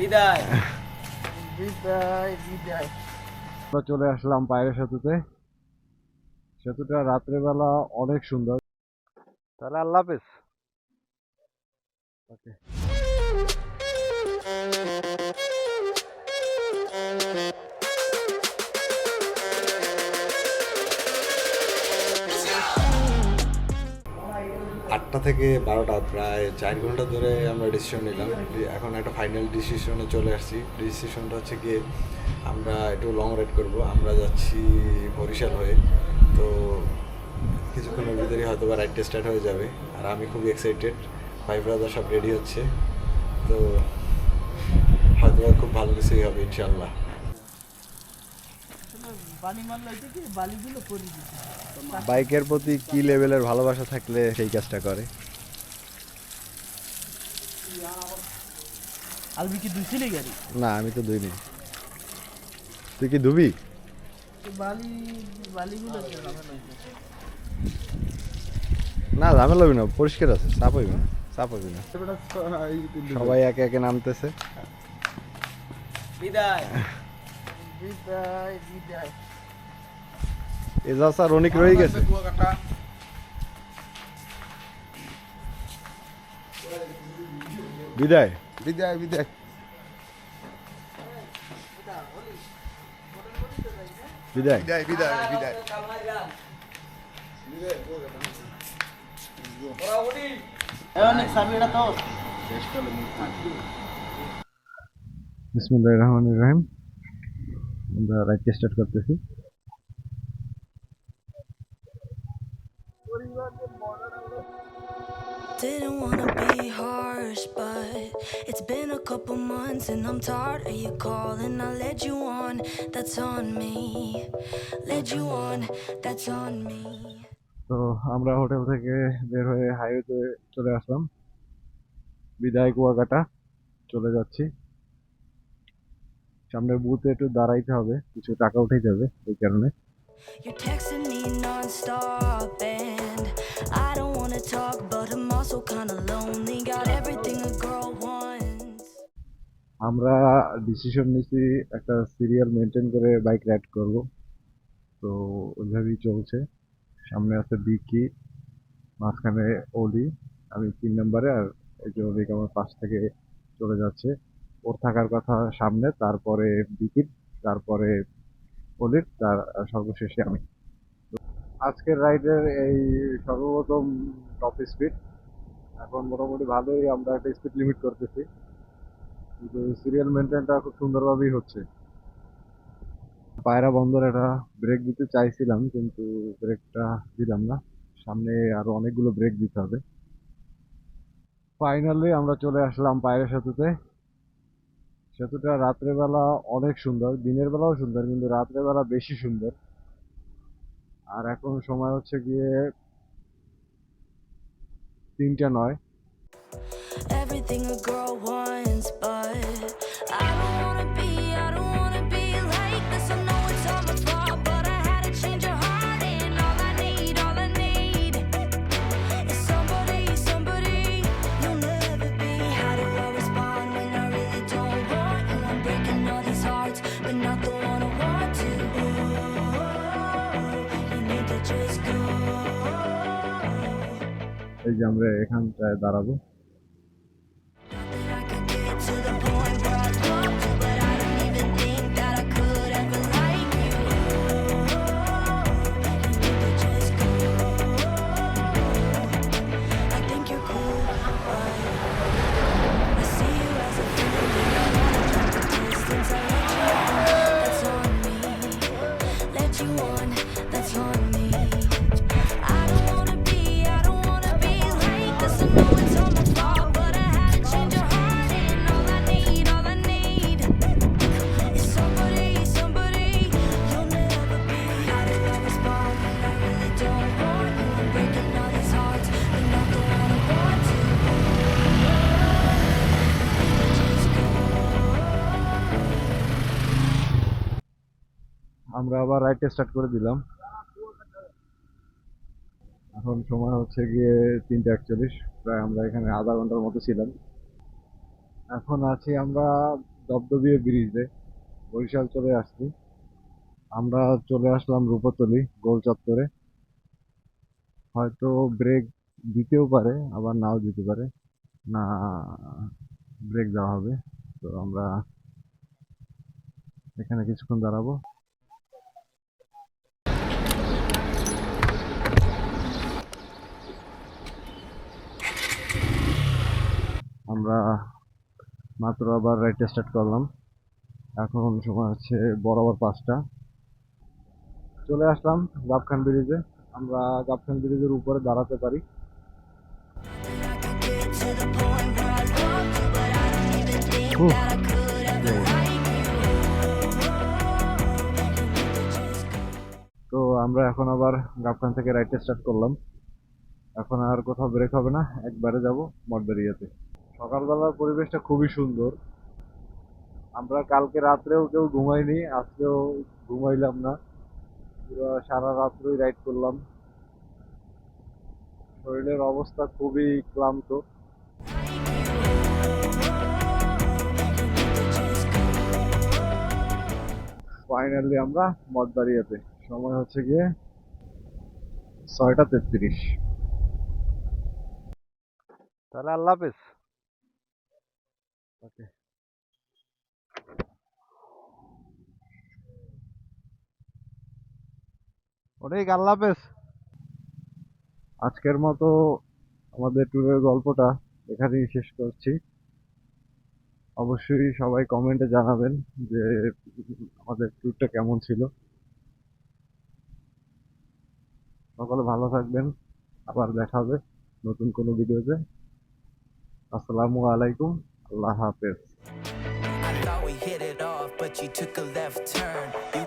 বিদায়। বিদায় বিদায়। আমরা চলে আসলাম পায়রা সেতুতে। সেতুটা রাত্রেবেলা অনেক সুন্দর। তাহলে আল্লাহ হাফেজ। ওকে। থেকে বারোটা, প্রায় চার ঘণ্টা ধরে আমরা ডিসিশন নিলাম। এখন একটা ফাইনাল ডিসিশনে চলে আসছি। ডিসিশনটা হচ্ছে গিয়ে আমরা একটু লং রাইড করব। আমরা যাচ্ছি বরিশাল হয়ে। তো কিছুক্ষণের ভিতরেই হয়তো বা রাইডটা স্টার্ট হয়ে যাবে। আর আমি খুবই এক্সাইটেড ভাই ব্রাদার সব রেডি হচ্ছে। তো হয়তো খুব ভালো কিছুই হবে ইনশাল্লাহ বালি মারলে হইতে কি বালিগুলো পরি দিতে বাইকের প্রতি কি লেভেলের ভালোবাসা থাকলে সেই কাজটা করে? আলবি কি দুইছিলি গাড়ি? না আমি তো দুইনি। তুই কি ধুবি বালি বালিগুলো না ঝামেলা হবি না পরিষ্কার আছে চাপ হইবি না চাপ হইবি না। সবাই একে একে নামতেছে। বিদায়। বিদায় বিদায়। এজাজ আর অনেক রয়ে গেছে বিদায় বিদায় বিদায় বিদায় বিদায় বিদায় বিদায় অনেক সাবিটা তো বিসমুল্লাহ রহমান রহিম আমরা রাইট স্টার্ট করতেছি Didn't wanna be harsh, but it's been a couple months and I'm tired of you calling. I led you on, that's on me. Led you on, that's on me. তো আমরা hotel থেকে বের হয়ে হাইওয়েতে চলে আসলাম বিদায় কুয়াকাটা চলে যাচ্ছি সামনে বুথে একটু দাঁড়াইতে হবে কিছু টাকা উঠে যাবে এই কারণে You're texting me non-stop and I don't wanna talk, আমরা ডিসিশন নিছি একটা সিরিয়াল মেনটেন করে বাইক রাইড করব। তো ওইভাবেই চলছে। সামনে আছে বিকি মাঝখানে ওলি আমি তিন নম্বরে আর এই যে অলিক আমার পাশ থেকে চলে যাচ্ছে। ওর থাকার কথা সামনে, তারপরে বিকির তারপরে ওলির তার সর্বশেষে আমি। আজকের রাইডের এই সর্বপ্রথম টপ স্পিড এখন মোটামুটি ভালোই আমরা একটা স্পিড লিমিট করতেছি। কিন্তু সিরিয়াল মেনটেনটা খুব সুন্দরভাবেই হচ্ছে। পায়রা বন্দর একটা ব্রেক দিতে চাইছিলাম, কিন্তু ব্রেকটা দিলাম না। সামনে আরও অনেকগুলো ব্রেক দিতে হবে। ফাইনালি আমরা চলে আসলাম পায়রা সেতুতে। সেতুটা রাত্রেবেলা অনেক সুন্দর, দিনের বেলাও সুন্দর, কিন্তু রাত্রেবেলা বেশি সুন্দর। আর এখন সময় হচ্ছে গিয়ে তিনটা নয়। এই যে আমরা এখানটায় দাঁড়াবো। আমরা আবার রাইডটা স্টার্ট করে দিলাম। এখন সময় হচ্ছে গিয়ে তিনটা একচল্লিশ। প্রায় আমরা এখানে আধা ঘণ্টার মতো ছিলাম। এখন আছি আমরা দবদবিয়ে ব্রিজে। বরিশাল চলে আসছি। আমরা চলে আসলাম রূপতলি, গোল চত্বরে। হয়তো ব্রেক দিতেও পারে, আবার নাও দিতে পারে। না ব্রেক দেওয়া হবে। তো আমরা এখানে কিছুক্ষণ দাঁড়াবো। আমরা মাত্র আবার রাইড স্টার্ট করলাম। এখন সময় হচ্ছে বরাবর পাঁচটা। চলে আসলাম গাবখান ব্রিজে আমরা গাবখান ব্রিজের উপরে দাঁড়াতে পারি. তো আমরা এখন আবার গাবখান থেকে রাইড স্টার্ট করলাম। এখন আর কোথাও ব্রেক হবে না। একবারে যাব মঠবেরিয়াতে সকালবেলার পরিবেশটা খুবই সুন্দর। আমরা কালকে রাত্রেও কেউ ঘুমাইনি, আজকেও ঘুমাইলাম না। পুরো সারা রাত্রই রাইড করলাম। শরীরের অবস্থা খুবই ক্লান্ত। ফাইনালি আমরা মঠবাড়িয়াতে। সময় হচ্ছে গিয়ে ছয়টা তেত্রিশ। তাহলে আল্লাহ হাফেজ। ওকে অনেক আল্লাহ হাফেজ। আজকের মতো আমাদের ট্যুরের গল্পটা এখানেই শেষ করছি। অবশ্যই সবাই কমেন্টে জানাবেন যে আমাদের ট্যুরটা কেমন ছিল। সকলে ভালো থাকবেন। আবার দেখা হবে নতুন কোনো ভিডিওতে। আসসালামু আলাইকুম। আল্লাহ হাফেজ I thought we hit it off, but you took a left turn. You